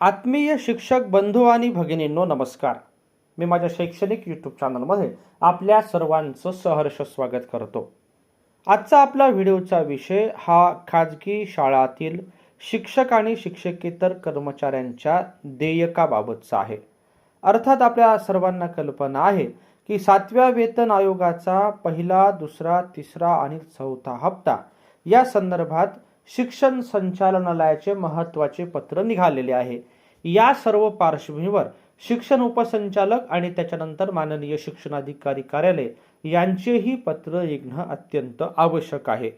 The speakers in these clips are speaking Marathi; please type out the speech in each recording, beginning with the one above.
आत्मीय शिक्षक बंधू आणि भगिनींनो नमस्कार. मी माझ्या शैक्षणिक यूट्यूब चॅनलमध्ये आपल्या सर्वांचं सहर्ष स्वागत करतो. आजचा आपला व्हिडिओचा विषय हा खाजगी शाळातील शिक्षक आणि शिक्षकेतर कर्मचाऱ्यांच्या देयकाबाबतचा आहे. अर्थात आपल्या सर्वांना कल्पना आहे की सातव्या वेतन आयोगाचा पहिला दुसरा तिसरा आणि चौथा हप्ता या संदर्भात शिक्षण संचालनालयाचे महत्त्वाचे पत्र निघालेले आहे. या सर्व पार्श्वभूमीवर शिक्षण उपसंचालक आणि त्याच्यानंतर माननीय शिक्षणाधिकारी कार्यालय यांचेही पत्र निघणं अत्यंत आवश्यक आहे.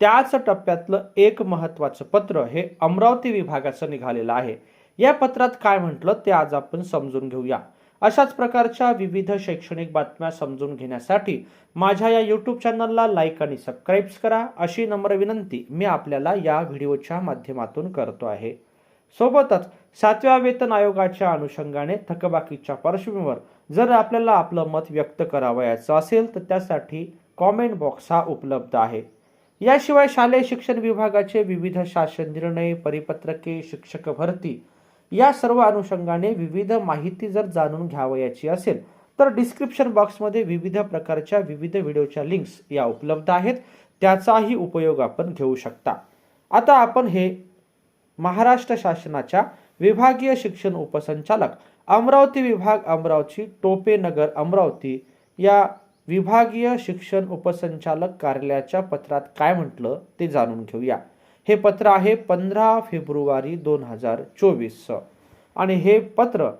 त्याच टप्प्यातलं एक महत्त्वाचं पत्र हे अमरावती विभागाचं निघालेलं आहे. या पत्रात काय म्हटलं ते आज आपण समजून घेऊया. अशाच प्रकारच्या विविध शैक्षणिक बातम्या समजून घेण्यासाठी माझ्या या यूट्यूब चॅनलला लाईक आणि सबस्क्राईब्स करा. अशी नम्र विनंती मी आपल्याला या व्हिडिओच्या माध्यमातून करतो आहे. सोबतच सातव्या वेतन आयोगाच्या अनुषंगाने थकबाकीच्या पार्श्वभूमीवर जर आपल्याला आपलं मत व्यक्त करावयाचं असेल तर त्यासाठी कॉमेंट बॉक्स हा उपलब्ध आहे. याशिवाय शालेय शिक्षण विभागाचे विविध शासन निर्णय परिपत्रके शिक्षक भरती या सर्व अनुषंगाने विविध माहिती जर जाणून घ्यावयाची असेल तर डिस्क्रिप्शन बॉक्समध्ये विविध प्रकारच्या विविध व्हिडिओच्या लिंक्स या उपलब्ध आहेत. त्याचाही उपयोग आपण घेऊ शकता. आता आपण हे महाराष्ट्र शासनाच्या विभागीय शिक्षण उपसंचालक अमरावती विभाग अमरावती टोपे नगर अमरावती या विभागीय शिक्षण उपसंचालक कार्यालयाच्या पत्रात काय म्हटलं ते जाणून घेऊया. हे पत्र आहे पंधरा फेब्रुवारी दोन हजार चोवीस आणि हे पत्र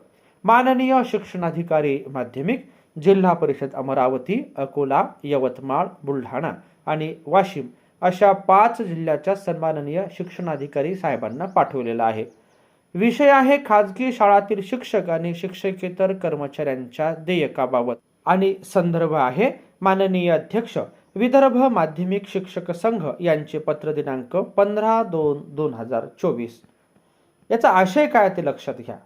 माननीय शिक्षणाधिकारी माध्यमिक जिल्हा परिषद अमरावती अकोला यवतमाळ बुलढाणा आणि वाशिम अशा पाच जिल्ह्याच्या सन्माननीय शिक्षणाधिकारी साहेबांना पाठवलेला आहे. विषय आहे खाजगी शाळातील शिक्षक आणि शिक्षकेतर कर्मचाऱ्यांच्या देयकाबाबत. आणि संदर्भ आहे माननीय अध्यक्ष विदर्भ माध्यमिक शिक्षक संघ यांचे पत्र दिनांक पंधरा दोन दोन हजार चोवीस. याचा आशय काय ते लक्षात घ्या.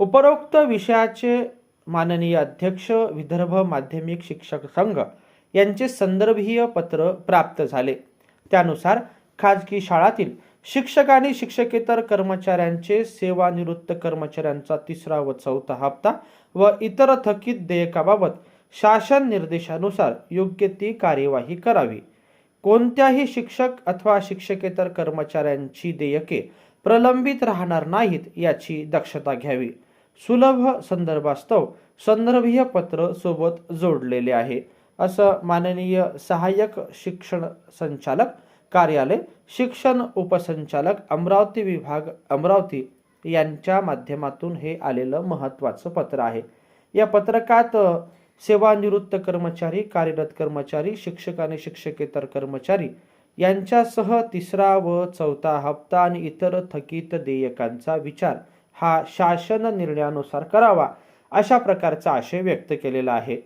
उपरोक्त विषयाचे माननीय अध्यक्ष विदर्भ माध्यमिक शिक्षक संघ यांचे संदर्भीय पत्र प्राप्त झाले. त्यानुसार खाजगी शाळातील शिक्षक आणि शिक्षकेतर कर्मचाऱ्यांचे सेवानिवृत्त कर्मचाऱ्यांचा तिसरा व चौथा हप्ता व इतर थकीत देयकाबाबत शासन निर्देशानुसार योग्य ती कार्यवाही करावी. कोणत्याही शिक्षक अथवा शिक्षकेतर कर्मचाऱ्यांची देयके प्रलंबित राहणार नाहीत याची दक्षता घ्यावी. सुलभ संदर्भास्तव संदर्भीय पत्र सोबत जोडलेले आहे असं माननीय सहाय्यक शिक्षण संचालक कार्यालय शिक्षण उपसंचालक अमरावती विभाग अमरावती यांच्या माध्यमातून हे आलेलं महत्त्वाचं पत्र आहे. या पत्रकात सेवानिवृत्त कर्मचारी कार्यरत कर्मचारी शिक्षक आणि शिक्षकेतर कर्मचारी यांच्यासह तिसरा व चौथा हप्ता आणि इतर थकीत देयकांचा विचार हा शासन निर्णयानुसार करावा अशा प्रकारचा आशय व्यक्त केलेला आहे.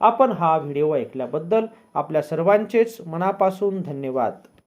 आपण हा व्हिडिओ ऐकल्याबद्दल आपल्या सर्वांचेच मनापासून धन्यवाद.